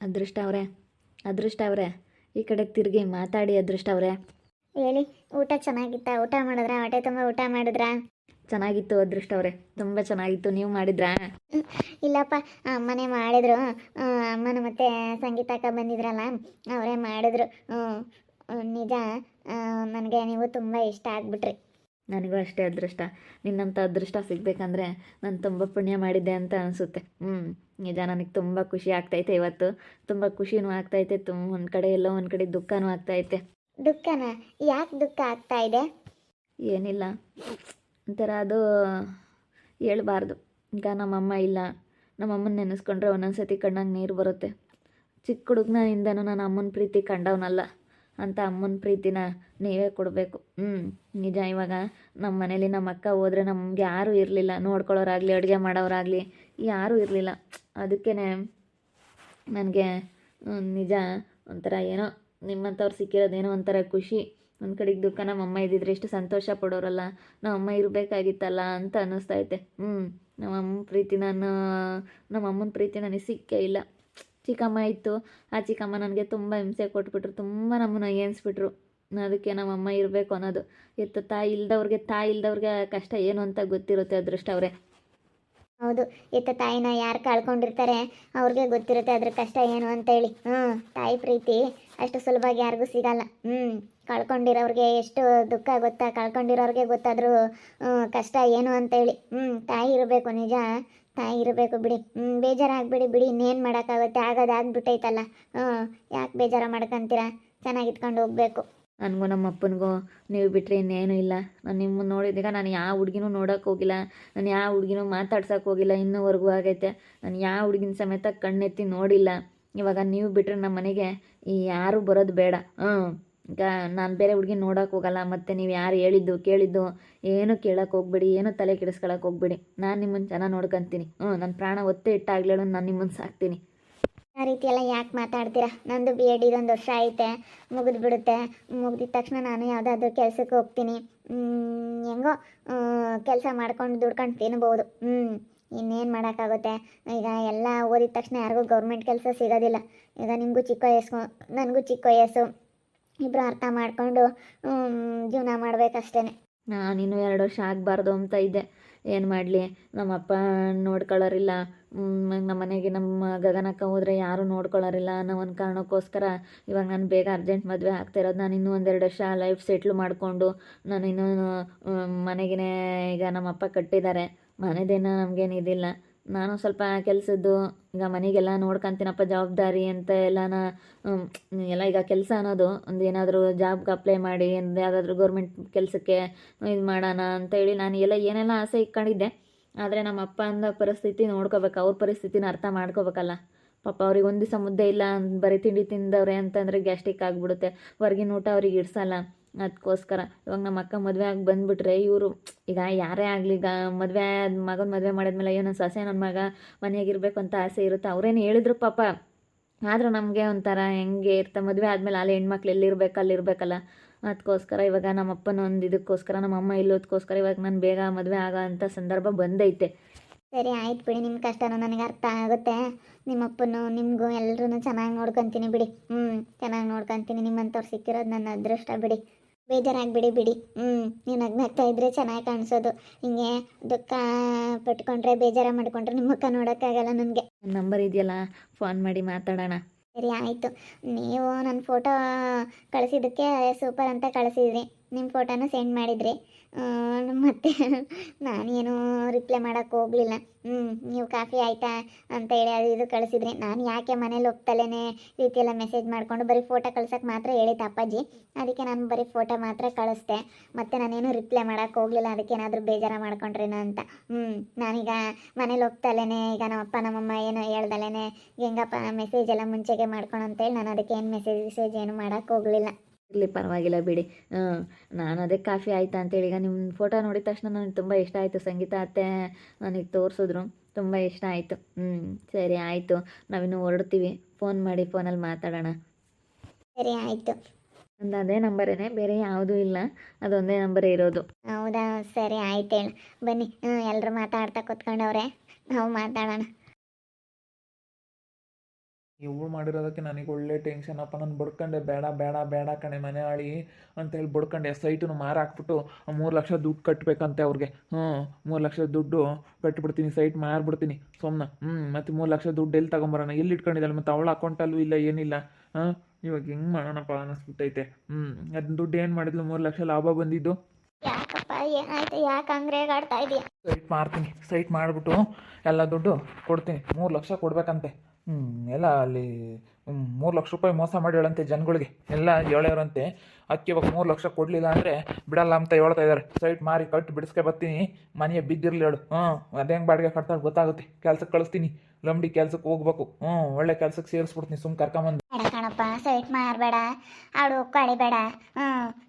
ಅದೃಷ್ಟ ಅವರೇ ಅದೃಷ್ಟ ಅವರೇ. ಈ ಕಡೆ ತಿರುಗಿ ಮಾತಾಡಿ ಅದೃಷ್ಟ ಅವರೇ. ಹೇಳಿ ಊಟ ಚೆನ್ನಾಗಿತ್ತ? ಊಟ ಮಾಡಿದ್ರಾ? ಹೊಟ್ಟೆ ತುಂಬ ಊಟ ಮಾಡಿದ್ರಾ? ಚೆನ್ನಾಗಿತ್ತು ಅದೃಷ್ಟ ಅವರೇ ತುಂಬ ಚೆನ್ನಾಗಿತ್ತು. ನೀವು ಮಾಡಿದ್ರಾ? ಇಲ್ಲಪ್ಪ ಅಮ್ಮನೇ ಮಾಡಿದ್ರು. ಆ, ಅಮ್ಮನ ಮತ್ತೆ ಸಂಗೀತ ಅಕ್ಕ ಬಂದಿದ್ರಲ್ಲ ಅವರೇ ಮಾಡಿದ್ರು. ಹ್ಮ್. ನಿಜ ನನಗೆ ನೀವು ತುಂಬ ಇಷ್ಟ ಆಗ್ಬಿಟ್ರಿ. ನನಗೂ ಅಷ್ಟೇ ಅದೃಷ್ಟ. ನಿನ್ನಂಥ ಅದೃಷ್ಟ ಸಿಗಬೇಕಂದ್ರೆ ನಾನು ತುಂಬ ಪುಣ್ಯ ಮಾಡಿದ್ದೆ ಅಂತ ಅನಿಸುತ್ತೆ. ಹ್ಞೂ ನಿಜ ನನಗೆ ತುಂಬ ಖುಷಿ ಆಗ್ತೈತೆ ಇವತ್ತು. ತುಂಬ ಖುಷಿನೂ ಆಗ್ತೈತೆ ತುಂಬ ಒಂದು ಕಡೆ ಎಲ್ಲೋ ಒಂದು ಕಡೆ ದುಃಖನೂ ಆಗ್ತೈತೆ. ದುಃಖನ? ಯಾಕೆ ದುಃಖ ಆಗ್ತಾ ಇದೆ? ಏನಿಲ್ಲ. ಒಂಥರ ಅದು ಹೇಳ್ಬಾರ್ದು. ಈಗ ನಮ್ಮಮ್ಮ ಇಲ್ಲ. ನಮ್ಮಮ್ಮನ ನೆನೆಸ್ಕೊಂಡ್ರೆ ಒಂದೊಂದು ಸತಿ ಕಣ್ಣಾಗ ನೀರು ಬರುತ್ತೆ. ಚಿಕ್ಕ ಹುಡುಗನಿಂದನೂ ನಾನು ಅಮ್ಮನ ಪ್ರೀತಿ ಕಂಡವನಲ್ಲ. ಅಂತ ಅಮ್ಮನ ಪ್ರೀತಿನ ನೀವೇ ಕೊಡಬೇಕು. ಹ್ಞೂ ನಿಜ ಇವಾಗ ನಮ್ಮ ಮನೇಲಿ ನಮ್ಮ ಅಕ್ಕ ಹೋದ್ರೆ ನಮ್ಗೆ ಯಾರೂ ಇರಲಿಲ್ಲ. ನೋಡ್ಕೊಳ್ಳೋರಾಗಲಿ, ಅಡುಗೆ ಮಾಡೋರಾಗಲಿ, ಯಾರೂ ಇರಲಿಲ್ಲ. ಅದಕ್ಕೇ ನನಗೆ ನಿಜ ಒಂಥರ ಏನೋ ನಿಮ್ಮಂಥವ್ರು ಸಿಕ್ಕಿರೋದೇನೋ ಒಂಥರ ಖುಷಿ. ಒಂದು ಕಡೆಗೆ ದುಃಖ ನಮ್ಮಮ್ಮ ಇದ್ದಿದ್ರೆ ಎಷ್ಟು ಸಂತೋಷ ಪಡೋರಲ್ಲ. ನಮ್ಮಮ್ಮ ಇರಬೇಕಾಗಿತ್ತಲ್ಲ ಅಂತ ಅನ್ನಿಸ್ತೈತೆ ಹ್ಞೂ ನಮ್ಮಮ್ಮ ಪ್ರೀತಿ ನಾನು ನಮ್ಮಮ್ಮನ ಪ್ರೀತಿ ನನಗೆ ಸಿಕ್ಕೇ ಇಲ್ಲ. ಚಿಕ್ಕಮ್ಮ ಇತ್ತು. ಆ ಚಿಕ್ಕಮ್ಮ ನನಗೆ ತುಂಬ ಹಿಂಸೆ ಕೊಟ್ಬಿಟ್ರು, ತುಂಬ ನಮ್ಮನ್ನ ಏನ್ಸ್ಬಿಟ್ರು ಅದಕ್ಕೆ ನಮ್ಮಮ್ಮ ಇರಬೇಕು ಅನ್ನೋದು. ಇತ್ತು ತಾಯಿ ಇಲ್ದವ್ರಿಗೆ ತಾಯಿ ಇಲ್ದವ್ರಿಗೆ ಕಷ್ಟ ಏನು ಅಂತ ಗೊತ್ತಿರುತ್ತೆ ಅದೃಷ್ಟ ಅವರೇ ಹೌದು, ಇತ್ತ ತಾಯಿನ ಯಾರು ಕಳ್ಕೊಂಡಿರ್ತಾರೆ ಅವ್ರಿಗೆ ಗೊತ್ತಿರುತ್ತೆ ಅದ್ರ ಕಷ್ಟ ಏನು ಅಂತೇಳಿ. ಹ್ಞೂ ತಾಯಿ ಪ್ರೀತಿ ಅಷ್ಟು ಸುಲಭವಾಗಿ ಯಾರಿಗೂ ಸಿಗಲ್ಲ. ಹ್ಞೂ ಕಳ್ಕೊಂಡಿರೋರಿಗೆ ಎಷ್ಟು ದುಃಖ ಗೊತ್ತಾ, ಕಳ್ಕೊಂಡಿರೋರಿಗೆ ಗೊತ್ತಾದರೂ ಕಷ್ಟ ಏನು ಅಂತೇಳಿ. ಹ್ಞೂ ತಾಯಿ ಇರಬೇಕು ನಿಜ. ತಾಯಿ ಇರಬೇಕು ಬಿಡಿ. ಬೇಜಾರಾಗ್ಬಿಡಿ ಬಿಡಿ. ಇನ್ನೇನು ಮಾಡೋಕ್ಕಾಗುತ್ತೆ? ಆಗೋದಾಗ್ಬಿಟ್ಟೈತಲ್ಲ ಹ್ಞೂ, ಯಾಕೆ ಬೇಜಾರ ಮಾಡ್ಕೊಂತೀರ? ಚೆನ್ನಾಗಿ ಇಟ್ಕೊಂಡು ಹೋಗ್ಬೇಕು. ನನಗೂ ನಮ್ಮ ಅಪ್ಪನಿಗೂ ನೀವು ಬಿಟ್ಟರೆ ಇನ್ನೇನು ಇಲ್ಲ. ನಾನು ನಿಮ್ಮನ್ನು ನೋಡಿದಾಗ ನಾನು ಯಾವ ಹುಡುಗಿನೂ ನೋಡೋಕೆ ಹೋಗಿಲ್ಲ. ನಾನು ಯಾವ ಹುಡುಗಿನೂ ಮಾತಾಡ್ಸೋಕೆ ಹೋಗಿಲ್ಲ. ಇನ್ನೂವರೆಗೂ ಆಗೈತೆ. ನಾನು ಯಾವ ಹುಡುಗಿನ ಸಮೇತ ಕಣ್ಣೆತ್ತಿ ನೋಡಿಲ್ಲ. ಇವಾಗ ನೀವು ಬಿಟ್ಟರೆ ನಮ್ಮ ಮನೆಗೆ ಈ ಯಾರೂ ಬರೋದು ಬೇಡ. ಹ್ಞೂ. ಈಗ ನಾನು ಬೇರೆ ಹುಡುಗಿ ನೋಡೋಕೆ ಹೋಗಲ್ಲ, ಮತ್ತು ನೀವು ಯಾರು ಹೇಳಿದ್ದು, ಕೇಳಿದ್ದು, ಏನು ಕೇಳೋಕೆ ಹೋಗ್ಬೇಡಿ, ಏನು ತಲೆ ಕೆಡಿಸ್ಕೊಳಕ್ಕೆ ಹೋಗ್ಬೇಡಿ. ನಾನು ನಿಮ್ಮನ್ನು ಚೆನ್ನಾಗಿ ನೋಡ್ಕೊತೀನಿ. ಹ್ಞೂ ನನ್ನ ಪ್ರಾಣ ಒತ್ತೆ ಇಟ್ಟಾಗ್ಲೇಳು, ನಾನು ನಿಮ್ಮನ್ನು ಸಾಕ್ತೀನಿ. ಆ ರೀತಿ ಎಲ್ಲ ಯಾಕೆ ಮಾತಾಡ್ತೀರಾ? ನಂದು ಬಿ ಎಡ್ ಇದೊಂದು ವರ್ಷ ಐತೆ, ಮುಗಿದು ಬಿಡುತ್ತೆ. ಮುಗಿದ ತಕ್ಷಣ ನಾನು ಯಾವುದಾದ್ರೂ ಕೆಲಸಕ್ಕೆ ಹೋಗ್ತೀನಿ. ಹೆಂಗೋ ಕೆಲಸ ಮಾಡ್ಕೊಂಡು ದುಡ್ಕೊಂಡು ತಿನ್ಬೋದು. ಹ್ಞೂ ಇನ್ನೇನು ಮಾಡೋಕ್ಕಾಗುತ್ತೆ? ಈಗ ಎಲ್ಲ ಓದಿದ ತಕ್ಷಣ ಯಾರಿಗೂ ಗೌರ್ಮೆಂಟ್ ಕೆಲಸ ಸಿಗೋದಿಲ್ಲ. ಈಗ ನಿಮಗೂ ಚಿಕ್ಕ ವಯಸ್ಸು, ನನಗೂ ಚಿಕ್ಕ ವಯಸ್ಸು. ಇಬ್ಬರು ಅರ್ಥ ಮಾಡಿಕೊಂಡು ಜೀವನ ಮಾಡಬೇಕಷ್ಟೇ ನಾನು ಇನ್ನೂ ಎರಡು ವರ್ಷ ಆಗಬಾರ್ದು ಅಂತ ಇದ್ದೆ. ಏನು ಮಾಡಲಿ? ನಮ್ಮಪ್ಪ ನೋಡ್ಕೊಳ್ಳೋರಿಲ್ಲ ನಮ್ಮ ಮನೆಗೆ ನಮ್ಮ ಗಗನಕ್ಕ ಹೋದರೆ ಯಾರೂ ನೋಡ್ಕೊಳ್ಳೋರಿಲ್ಲ ಅನ್ನೋ ಒಂದು ಕಾರಣಕ್ಕೋಸ್ಕರ ಇವಾಗ ನಾನು ಬೇಗ ಅರ್ಜೆಂಟ್ ಮದುವೆ ಆಗ್ತಾ ಇರೋದು. ನಾನು ಇನ್ನೂ ಒಂದೆರಡು ವರ್ಷ ಲೈಫ್ ಸೆಟ್ಲ್ ಮಾಡಿಕೊಂಡು, ನಾನು ಇನ್ನೂ ಮನೆಗೇ ಈಗ ನಮ್ಮಪ್ಪ ಕಟ್ಟಿದ್ದಾರೆ. ಮನೆದೇನೋ ನಮಗೇನು ಇದಿಲ್ಲ. ನಾನು ಸ್ವಲ್ಪ ಕೆಲಸದ್ದು, ಈಗ ಮನೆಗೆಲ್ಲ ನೋಡ್ಕೊಂತೀನಪ್ಪ ಜವಾಬ್ದಾರಿ ಅಂತ ಎಲ್ಲನ ಎಲ್ಲ ಈಗ ಕೆಲಸ ಅನ್ನೋದು, ಒಂದು ಏನಾದರೂ ಜಾಬ್ಗೆ ಅಪ್ಲೈ ಮಾಡಿ, ಒಂದು ಯಾವುದಾದ್ರೂ ಗೌರ್ಮೆಂಟ್ ಕೆಲಸಕ್ಕೆ ಇದು ಮಾಡೋಣ ಅಂತ ಹೇಳಿ ನಾನು ಎಲ್ಲ ಏನೆಲ್ಲ ಆಸೆ ಇಟ್ಕೊಂಡಿದ್ದೆ. ಆದರೆ ನಮ್ಮ ಅಪ್ಪ ಅಂದ ಪರಿಸ್ಥಿತಿ ನೋಡ್ಕೋಬೇಕು, ಅವ್ರ ಪರಿಸ್ಥಿತಿನ ಅರ್ಥ ಮಾಡ್ಕೋಬೇಕಲ್ಲ. ಪಾಪ ಅವ್ರಿಗೆ ಒಂದು ದಿವಸ ಮುದ್ದೆ ಇಲ್ಲ, ಬರೀ ತಿಂಡಿ ತಿಂದವ್ರೆ ಅಂತಂದರೆ ಗ್ಯಾಸ್ಟಿಕ್ ಆಗಿಬಿಡುತ್ತೆ. ಹೊರಗಿನ ಊಟ ಅವ್ರಿಗೆ ಇಡ್ಸಲ್ಲ. ಅದಕ್ಕೋಸ್ಕರ ಇವಾಗ ನಮ್ಮ ಅಕ್ಕ ಮದುವೆ ಆಗಿ ಬಂದ್ಬಿಟ್ರೆ ಇವರು, ಈಗ ಯಾರೇ ಆಗಲಿ, ಈಗ ಮದುವೆ ಮಗನ ಮದುವೆ ಮಾಡಿದ್ಮೇಲೆ ಅಯ್ಯೋ ನನ್ನ ಸೊಸೆ ನನ್ನ ಮಗ ಮನೆಯಾಗಿರ್ಬೇಕು ಅಂತ ಆಸೆ ಇರುತ್ತೆ. ಅವ್ರೇನು ಹೇಳಿದ್ರು ಪಾಪ, ಆದರೂ ನಮಗೆ ಒಂಥರ ಹೆಂಗೆ ಇರ್ತಾ, ಮದುವೆ ಆದಮೇಲೆ ಅಲ್ಲಿ ಹೆಣ್ಮಕ್ಳು ಎಲ್ಲಿರ್ಬೇಕು, ಅಲ್ಲಿರ್ಬೇಕಲ್ಲ. ಅದಕ್ಕೋಸ್ಕರ ಇವಾಗ ನಮ್ಮ ಅಪ್ಪನ ಒಂದು ಇದಕ್ಕೋಸ್ಕರ ನಮ್ಮ ಅಮ್ಮ ಇಲ್ಲೋದಕ್ಕೋಸ್ಕರ ಇವಾಗ ನಾನು ಬೇಗ ಮದುವೆ ಆಗೋ ಅಂಥ ಸಂದರ್ಭ ಬಂದೈತೆ. ಸರಿ, ಆಯ್ತು ಬಿಡಿ. ನಿಮ್ಮ ಕಷ್ಟನೂ ನನಗೆ ಅರ್ಥ ಆಗುತ್ತೆ. ನಿಮ್ಮಪ್ಪನು, ನಿಮಗೂ ಎಲ್ಲರೂ ಚೆನ್ನಾಗಿ ನೋಡ್ಕೊತೀನಿ ಬಿಡಿ. ಹ್ಞೂ ಚೆನ್ನಾಗಿ ನೋಡ್ಕೊತೀನಿ. ನಿಮ್ಮಂಥವ್ರು ಸಿಕ್ಕಿರೋದು ನನ್ನ ಅದೃಷ್ಟ ಬಿಡಿ. ಬೇಜಾರಾಗ್ಬಿಡಿ ಬಿಡಿ. ಹ್ಞೂ ನೀನು ನಗ್ನಗ್ತಾ ಇದ್ರೆ ಚೆನ್ನಾಗಿ ಕಾಣಿಸೋದು. ಹಿಂಗೆ ದುಃಖ ಪಟ್ಕೊಂಡ್ರೆ ಬೇಜಾರ ಮಾಡ್ಕೊಂಡ್ರೆ ನಿಮ್ಮ ಮುಖ ನೋಡೋಕ್ಕಾಗಲ್ಲ ನನಗೆ. ನಂಬರ್ ಇದೆಯಲ್ಲ ಫೋನ್ ಮಾಡಿ ಮಾತಾಡೋಣ. ಸರಿ ಆಯಿತು. ನೀವು ನನ್ನ ಫೋಟೋ ಕಳಿಸಿದ್ದಕ್ಕೆ ಸೂಪರ್ ಅಂತ ಕಳಿಸಿದ್ರಿ. ನಿಮ್ಮ ಫೋಟೋನು ಸೆಂಡ್ ಮಾಡಿದ್ರಿ. ಮತ್ತು ನಾನೇನು ರಿಪ್ಲೈ ಮಾಡೋಕ್ಕೆ ಹೋಗಲಿಲ್ಲ. ಹ್ಞೂ ನೀವು ಕಾಫಿ ಆಯಿತಾ ಅಂತ ಹೇಳಿ ಅದು ಇದು ಕಳಿಸಿದ್ರಿ. ನಾನು ಯಾಕೆ ಮನೇಲಿ ಒಪ್ತಲೇ ರೀತಿಯೆಲ್ಲ ಮೆಸೇಜ್ ಮಾಡಿಕೊಂಡು ಬರೀ ಫೋಟೋ ಕಳ್ಸೋಕ್ಕೆ ಮಾತ್ರ ಹೇಳಿತ್ತು ಅಪ್ಪಾಜಿ. ಅದಕ್ಕೆ ನಾನು ಬರೀ ಫೋಟೋ ಮಾತ್ರ ಕಳಿಸ್ದೆ. ಮತ್ತು ನಾನೇನು ರಿಪ್ಲೈ ಮಾಡೋಕ್ಕೆ ಹೋಗಲಿಲ್ಲ. ಅದಕ್ಕೆ ಏನಾದರೂ ಬೇಜಾರ ಮಾಡ್ಕೊಂಡ್ರೇನೋ ಅಂತ. ಹ್ಞೂ ನಾನೀಗ ಮನೇಲಿ ಒಪ್ತಲೇ ಈಗ ನಮ್ಮಪ್ಪ ನಮ್ಮಮ್ಮ ಏನೋ ಹೇಳ್ದಲೇ ಹೆಂಗಪ್ಪ ಮೆಸೇಜ್ ಎಲ್ಲ ಮುಂಚೆಗೆ ಮಾಡ್ಕೊಂಡು ಅಂತೇಳಿ ನಾನು ಅದಕ್ಕೆ ಏನು ಮೆಸೇಜ್ ಮೆಸೇಜ್ ಏನು ಮಾಡೋಕ್ಕೆ ಹೋಗಲಿಲ್ಲ. ಇರಲಿ ಪರವಾಗಿಲ್ಲ ಬಿಡಿ. ನಾನು ಅದೇ ಕಾಫಿ ಆಯ್ತಾ ಅಂತೇಳಿ ಈಗ ನಿಮ್ಮ ಫೋಟೋ ನೋಡಿದ ತಕ್ಷಣ ನನಗೆ ತುಂಬ ಇಷ್ಟ ಆಯಿತು. ಸಂಗೀತ ಅತ್ತೆ ನನಗೆ ತೋರಿಸಿದ್ರು ತುಂಬ ಇಷ್ಟ ಆಯಿತು. ಹ್ಞೂ ಸರಿ ಆಯಿತು. ನಾವಿನ್ನು ಹೊರಡ್ತೀವಿ. ಫೋನ್ ಮಾಡಿ ಫೋನಲ್ಲಿ ಮಾತಾಡೋಣ. ಸರಿ ಆಯಿತು. ಒಂದು ಅದೇ ನಂಬರೇನೆ ಬೇರೆ ಯಾವುದೂ ಇಲ್ಲ. ಅದೊಂದೇ ನಂಬರೇ ಇರೋದು. ಹೌದಾ? ಸರಿ ಆಯ್ತು ಹೇಳು. ಬನ್ನಿ ಎಲ್ಲರೂ ಮಾತಾಡ್ತಾ ಕೂತ್ಕೊಂಡವ್ರೆ. ನಾವು ಮಾತಾಡೋಣ. ಇವಳು ಮಾಡಿರೋದಕ್ಕೆ ನನಗೆ ಒಳ್ಳೆ ಟೆನ್ಷನ್ ಅಪ್ಪ. ನಾನು ಬಡ್ಕೊಂಡೆ, ಬೇಡ ಬೇಡ ಬೇಡ ಕಣೆ ಮನೆ ಆಳಿ ಅಂತೇಳಿ ಬಡ್ಕೊಂಡೆ. ಸೈಟನ್ನು ಮಾರಾಕ್ಬಿಟ್ಟು ಮೂರು ಲಕ್ಷ ದುಡ್ಡು ಕಟ್ಟಬೇಕಂತೆ ಅವ್ರಿಗೆ. ಹ್ಞೂ, ಮೂರು ಲಕ್ಷ ದುಡ್ಡು ಕಟ್ಟಿಬಿಡ್ತೀನಿ ಸೈಟ್ ಮಾರ್ಬಿಡ್ತೀನಿ. ಸುಮ್ಮನೆ ಹ್ಞೂ, ಮತ್ತು ಮೂರು ಲಕ್ಷ ದುಡ್ಡು ಎಲ್ಲಿ ತಗೊಂಬರೋಣ? ಎಲ್ಲಿ ಇಟ್ಕೊಂಡಿದ್ದಾಳೆ? ಮತ್ತು ಅವಳ ಅಕೌಂಟಲ್ಲೂ ಇಲ್ಲ, ಏನಿಲ್ಲ. ಹಾಂ ಇವಾಗ ಹೆಂಗೆ ಮಾಡೋಣಪ್ಪ ಅನ್ನಿಸ್ಬಿಟ್ಟೈತೆ ಹ್ಞೂ ಅದನ್ನ ದುಡ್ಡು ಏನು ಮಾಡಿದ್ಲು? ಮೂರು ಲಕ್ಷ ಲಾಭ ಬಂದಿದ್ದು. ಯಾಕಪ್ಪ ಏನಾಯ್ತು? ಯಾಕೆ ಅಂಗ್ರೆ ಆಡ್ತಾ ಇದೀಯ? ಸೈಟ್ ಮಾಡ್ತೀನಿ ಸೈಟ್ ಮಾಡಿಬಿಟ್ಟು ಎಲ್ಲ ದುಡ್ಡು ಕೊಡ್ತೀನಿ. ಮೂರು ಲಕ್ಷ ಕೊಡ್ಬೇಕಂತೆ. ಹ್ಞೂ ಎಲ್ಲ ಅಲ್ಲಿ ಮೂರು ಲಕ್ಷ ರೂಪಾಯಿ ಮೋಸ ಮಾಡಿ ಹೇಳಂತೆ ಜನಗಳಿಗೆ. ಎಲ್ಲ ಹೇಳೋರಂತೆ ಅಕ್ಕಿ ಇವಾಗ ಮೂರು ಲಕ್ಷ ಕೊಡಲಿಲ್ಲ ಅಂದರೆ ಬಿಡಲ್ಲ ಅಂತ ಹೇಳ್ತಾ ಇದ್ದಾರೆ ಸೈಟ್ ಮಾರಿ ಕಟ್ಟು ಬಿಡಿಸ್ಕೆ ಬರ್ತೀನಿ. ಮನೆಯ ಬಿದ್ದಿರಲಿ ಹೇಳು. ಹ್ಞೂ ಅದೇ ಹೆಂಗೆ ಬಾಡಿಗೆ ಕಟ್ತಾರೆ ಗೊತ್ತಾಗುತ್ತೆ. ಕೆಲ್ಸಕ್ಕೆ ಕಳಿಸ್ತೀನಿ. ಲಂಬಡಿ ಕೆಲ್ಸಕ್ಕೆ ಹೋಗ್ಬೇಕು. ಹ್ಞೂ ಒಳ್ಳೆ ಕೆಲ್ಸಕ್ಕೆ ಸೇರಿಸ್ಬಿಡ್ತೀನಿ. ಸುಮ್ಮನೆ ಕರ್ಕೊಂಬಂದು. ಕಣಪ್ಪ ಸೈಟ್ ಮಾರಬೇಡ. ಆಡು ಕಳಿಬೇಡ ಹ್ಞೂ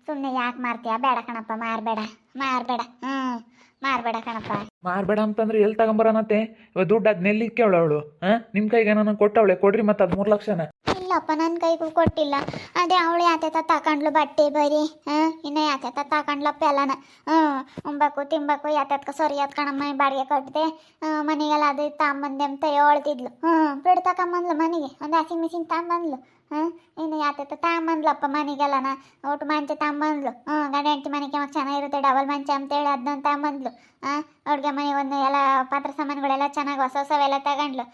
ಸುಮ್ಮನೆ ಯಾಕೆ ಮಾರ್ತೀಯ? ಬೇಡ ಕಣಪ್ಪ ಮಾರಬೇಡ. ಮಾರಬೇಡ. ಹ್ಞೂ ಮಾರಬೇಡ ಕಣಪ್ಪ. ಮಾರಬೇಡ ಅಂತಂದ್ರೆ ಎಲ್ಲಿ ತಗೊಂಬರೋಣತ್ತೆ ಇವಾಗ ದುಡ್ಡು ಅದು ನೆಲ್ಲಿ ಕೇಳವಳು ಹಾಂ? ನಿಮ್ಮ ಕೈಗೆ ನಾನು ಕೊಟ್ಟವಳೆ ಕೊಡ್ರಿ ಮತ್ತೆ ಅದು ಮೂರು ಲಕ್ಷನ. ಇಲ್ಲಪ್ಪ ನನ್ನ ಕೈಗೂ ಕೊಟ್ಟಿಲ್ಲ. ಅದೇ ಅವಳು ಯಾತೆ ತಕೊಂಡ್ಲು ಬಟ್ಟೆ ಬರೀ. ಹಾಂ? ಇನ್ನು ಯಾತೆ ತಕೊಂಡ್ಲಪ್ಪ ಎಲ್ಲನ. ಹ್ಞೂ ಉಂಬಕು ತಿಂಬಕು ಯಾತ್ಯಾತ್ಕ ಸರಿ ಕಣಮ್ಮ ಬಾಡಿಗೆ ಕಟ್ಟಿದೆ ಮನೆಗೆಲ್ಲ ಅದು ತಾಂಬಂದೆ ತಗೊಂಬಂದೆ ಅಂತ ಹೇಳ್ತಿದ್ಲು. ಹ್ಞೂ ಬಿಡು ತಗೊಂಬಂದ್ಲು ಮನೆಗೆ. ಒಂದು ವಾಷಿಂಗ್ ಮಿಷಿನ್ ತಗೊಂಬಂದ್ಲು. ಹಾಂ ಇನ್ನು ಯಾತೆ ತಗೊಂಬಂದ್ಲಪ್ಪ ಮನೆಗೆಲ್ಲನ? ಒಟ್ಟು ಮಂಚ ತಗೊಂಬಂದ್ಲು ಹ್ಞೂ ಗಂಡ ಹೆಂಡತಿ ಮನೆಗೆ ಯಾವಾಗ ಚೆನ್ನಾಗಿರುತ್ತೆ ಡಬಲ್ ಮಂಚ ಅಂತೇಳಿ ಅದನ್ನ ತಗೊಂಬಂದ್ಲು ಹಾಂ ಅಡುಗೆ ಮನೆ ಒಂದು ಎಲ್ಲ ಪಾತ್ರೆ ಸಾಮಾನುಗಳೆಲ್ಲ ಚೆನ್ನಾಗಿ ಹೊಸ ಹೊಸವೆಲ್ಲ ತಗೊಂಡ್ಲು.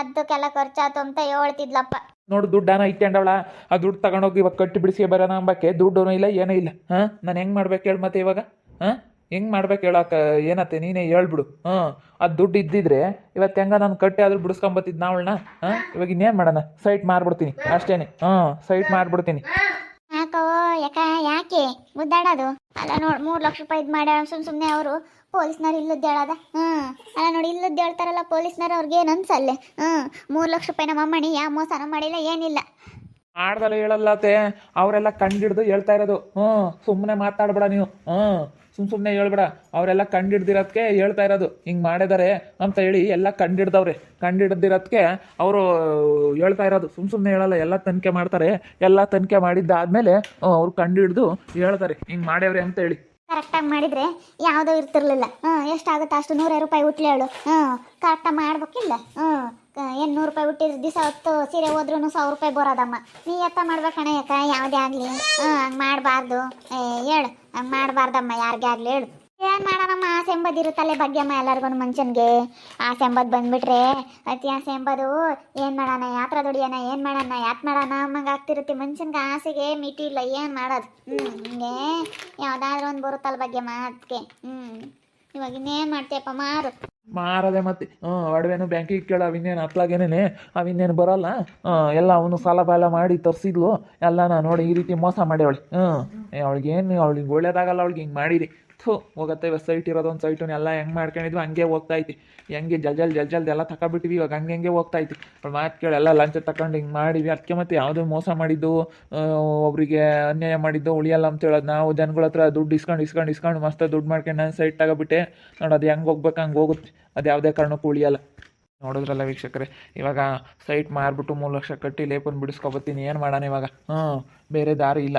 ಅದಕ್ಕೆಲ್ಲ ಖರ್ಚಾಯ್ತು ಅಂತ ಹೇಳ್ತಿದ್ಲಪ್ಪ. ನೋಡು ದುಡ್ಡಾನ ಇಟ್ಕೊಂಡವಳ ಆ ದುಡ್ಡು ತಗೊಂಡೋಗಿ ಇವಾಗ ಕಟ್ಟಿ ಬಿಡಿಸಿ ಬರೋಣ ಅಂಬಕ್ಕೆ. ದುಡ್ಡು ಇಲ್ಲ, ಏನೂ ಇಲ್ಲ. ಹಾಂ ನಾನು ಹೆಂಗೆ ಮಾಡ್ಬೇಕು ಹೇಳು ಮತ್ತೆ ಇವಾಗ? ಹಾಂ ಹೆಂಗೆ ಮಾಡ್ಬೇಕು ಹೇಳಕ್ಕ ಏನತ್ತೆ? ನೀನೇ ಹೇಳ್ಬಿಡು. ಹಾಂ ಅದು ದುಡ್ಡು ಇದ್ದಿದ್ರೆ ಇವತ್ತು ಹೆಂಗ ನಾನು ಕಟ್ಟಿ ಆದ್ರೂ ಬಿಡಿಸ್ಕೊಂಬತ್ತಿದ್ದು ನಾವಳನ್ನ ಹಾಂ ಇವಾಗ ಇನ್ನೇನು ಮಾಡೋಣ? ಸೈಟ್ ಮಾಡ್ಬಿಡ್ತೀನಿ ಅಷ್ಟೇನೆ. ಹಾಂ ಸೈಟ್ ಮಾಡ್ಬಿಡ್ತೀನಿ ಯಾಕೋ ಯಾಕ ಯಾಕೆ? ಮುದ್ದಾಡೋದು? ಅಲ್ಲ ನೋಡಿ ಮೂರು ಲಕ್ಷ ರೂಪಾಯಿ ಇದು ಮಾಡ್ಯಾರ ಸುಮ್ ಸುಮ್ಮನೆ ಅವರು ಪೊಲೀಸ್ನವ್ರು ಇಲ್ಲದ್ದು ಹ್ಮ್ ಹ್ಞೂ ಅಲ್ಲ ನೋಡಿ ಇಲ್ಲದ್ದು ಹೇಳ್ತಾರಲ್ಲ ಪೊಲೀಸ್ನವ್ರು ಅವ್ರಿಗೆ ಏನು ಅನ್ಸಲ್ಲೆ ಹ್ಞೂ ಮೂರು ಲಕ್ಷ ರೂಪಾಯಿ ನಮ್ಮ ಅಮ್ಮಣಿ ಯಾವ ಮೋಸನ ಮಾಡಿಲ್ಲ ಏನಿಲ್ಲ. ಮಾಡ್ದಲ್ಲ ಹೇಳಲ್ಲತ್ತೆ. ಅವರೆಲ್ಲ ಕಂಡಿಡ್ದು ಹೇಳ್ತಾ ಇರೋದು. ಹ್ಞೂ ಸುಮ್ಮನೆ ಮಾತಾಡ್ಬೇಡ ನೀವು. ಹ್ಞೂ ಸುಮ್ಮ ಸುಮ್ಮನೆ ಹೇಳ್ಬೇಡ. ಅವರೆಲ್ಲ ಕಂಡಿಡ್ದಿರೋದಕ್ಕೆ ಹೇಳ್ತಾ ಇರೋದು. ಹಿಂಗೆ ಮಾಡಿದಾರೆ ಅಂತ ಹೇಳಿ ಎಲ್ಲ ಕಂಡಿಡ್ದವ್ರೆ. ಕಂಡಿಡ್ದಿರೋದಕ್ಕೆ ಅವರು ಹೇಳ್ತಾ ಇರೋದು. ಸುಮ್ಮ ಸುಮ್ಮನೆ ಹೇಳಲ್ಲ, ಎಲ್ಲ ತನಿಖೆ ಮಾಡ್ತಾರೆ. ಎಲ್ಲ ತನಿಖೆ ಮಾಡಿದ್ದಾದ್ಮೇಲೆ, ಅವ್ರು ಕಂಡಿಡ್ದು ಹೇಳ್ತಾರೆ. ಹಿಂಗೆ ಮಾಡ್ಯವ್ರೆ ಅಂತ ಹೇಳಿ. ಕರೆಕ್ಟಾಗಿ ಮಾಡಿದರೆ ಯಾವುದೂ ಇರ್ತಿರ್ಲಿಲ್ಲ. ಹ್ಞೂ ಎಷ್ಟಾಗುತ್ತೆ ಅಷ್ಟು ನೂರೈವತ್ತು ರೂಪಾಯಿ ಉಟ್ಲೇಳು ಹ್ಞೂ ಕರೆಕ್ಟಾಗಿ ಮಾಡ್ಬೇಕಿಲ್ಲ. ಹ್ಞೂ ಏನು ನೂರು ರೂಪಾಯಿ ಹುಟ್ಟಿದ ದಿವಸ ಹೊತ್ತು ಸೀರೆ ಹೋದ್ರೂ ಸಾವಿರ ರೂಪಾಯಿ ಬರೋದಮ್ಮ. ನೀ ಎತ್ತ ಮಾಡ್ಬೇಕಣ್ಣ ಯಾಕ ಯಾವುದೇ ಆಗಲಿ. ಹ್ಞೂ ಹಂಗೆ ಮಾಡಬಾರ್ದು. ಏ, ಹೇಳು, ಹಂಗೆ ಮಾಡಬಾರ್ದಮ್ಮ, ಯಾರಿಗೇ ಆಗಲಿ ಹೇಳು. ಏನು ಮಾಡೋಣಮ್ಮ? ಆಸೆ ಎಂಬದು ಇರುತ್ತಲ್ಲೇ ಭಾಗ್ಯಮ್ಮ ಎಲ್ಲರಿಗೂ ಮನುಷ್ಯನಿಗೆ. ಆಸೆ ಎಂಬದು ಬಂದ್ಬಿಟ್ರೆ ಅತಿ ಆಸೆ ಎಂಬುದು ಏನು ಮಾಡೋಣ? ಯಾತ್ರ ದುಡಿಯೋಣ? ಏನು ಮಾಡೋಣ? ಯಾತ್ ಮಾಡೋಣ ಅಮ್ಮಂಗೆ ಆಗ್ತಿರುತ್ತೆ ಮನುಷ್ಯನ್ಗೆ ಆಸೆಗೆ ಮಿತಿ ಇಲ್ಲ. ಏನು ಮಾಡೋದು? ಹ್ಞೂ ಹಿಂಗೆ ಯಾವುದಾದ್ರೂ ಒಂದು ಬರುತ್ತಲ್ಲ ಭಾಗ್ಯಮ್ಮ ಅದಕ್ಕೆ ಹ್ಞೂ ಇವಾಗ ಇನ್ನೇನು ಮಾಡ್ತೀಯಪ್ಪ? ಮಾರು. ಮಾರದೆ ಮತ್ತೆ. ಹ್ಞೂ ಒಡವೆನು ಬ್ಯಾಂಕಿಗೆ ಕೇಳ. ಅವಿನ್ನೇನು ಹತ್ಲಾಗೇನೆ ಅವಿನ್ನೇನು ಬರಲ್ಲ? ಎಲ್ಲ ಅವನು ಸಾಲ ಬಾಲ ಮಾಡಿ ತರಿಸಿದ್ಲು. ನಾ ನೋಡಿ ಈ ರೀತಿ ಮೋಸ ಮಾಡ್ಯಾವಳೆ. ಹ್ಞೂ ಅವಳಿಗೇನು ಅವಳಿಗೆ ಒಳ್ಳೇದಾಗಲ್ಲ, ಅವಳಿಗೆ ಹಿಂಗೆ ಮಾಡಿರಿ. ಥು, ಹೋಗತ್ತೆ, ಇವಾಗ ಸೈಟ್ ಇರೋದೊಂದು ಸೈಟು ಎಲ್ಲ ಹೆಂಗೆ ಮಾಡ್ಕೊಂಡಿದ್ವಿ, ಹಂಗೆ ಹೋಗ್ತಾ ಐತಿ ಹೆಂಗೆ ಜಲ್ ಜಲ್ ಜಲ್ ಜಲ್ದು ಎಲ್ಲ ತಗೊಬಿಟ್ಟಿವಿ ಇವಾಗ ಹಂಗೆ ಹಂಗೆ ಹೋಗ್ತಾ ಐತಿ ಮಾತು ಕೇಳಿ ಎಲ್ಲ ಲಂಚ ತಗೊಂಡು ಹಿಂಗೆ ಮಾಡಿವಿ ಅದಕ್ಕೆ ಮತ್ತೆ ಯಾವುದೋ ಮೋಸ ಮಾಡಿದ್ದು ಒಬ್ಬರಿಗೆ ಅನ್ಯಾಯ ಮಾಡಿದ್ದು, ಉಳಿಯಲ್ಲ ಅಂತ ಹೇಳೋದು. ನಾವು ಜನಗಳ ಹತ್ರ ದುಡ್ಡು ಇಸ್ಕೊಂಡು ಇಸ್ಕೊಂಡು ಇಸ್ಕೊಂಡು ಮಸ್ತ್ ದುಡ್ಡು ಮಾಡ್ಕೊಂಡು ನಾನು ಸೈಟ್ ತಗೊಬಿಟ್ಟೆ. ನೋಡಿ ಅದು ಹೆಂಗೆ ಹೋಗ್ಬೇಕು, ಹಂಗೆ ಹೋಗುತ್ತೆ. ಅದು ಯಾವುದೇ ಕಾರಣಕ್ಕೂ ಉಳಿಯಲ್ಲ. ನೋಡಿದ್ರಲ್ಲ ವೀಕ್ಷಕರೇ, ಇವಾಗ ಸೈಟ್ ಮಾರ್ಬಿಟ್ಟು ಮೂರು ಲಕ್ಷ ಕಟ್ಟಿ ಲೇಪನ್ ಬಿಡಿಸ್ಕೊಬತ್ತೀನಿ. ಏನು ಮಾಡೋಣ ಇವಾಗ? ಹ್ಞೂ ಬೇರೆ ದಾರಿ ಇಲ್ಲ.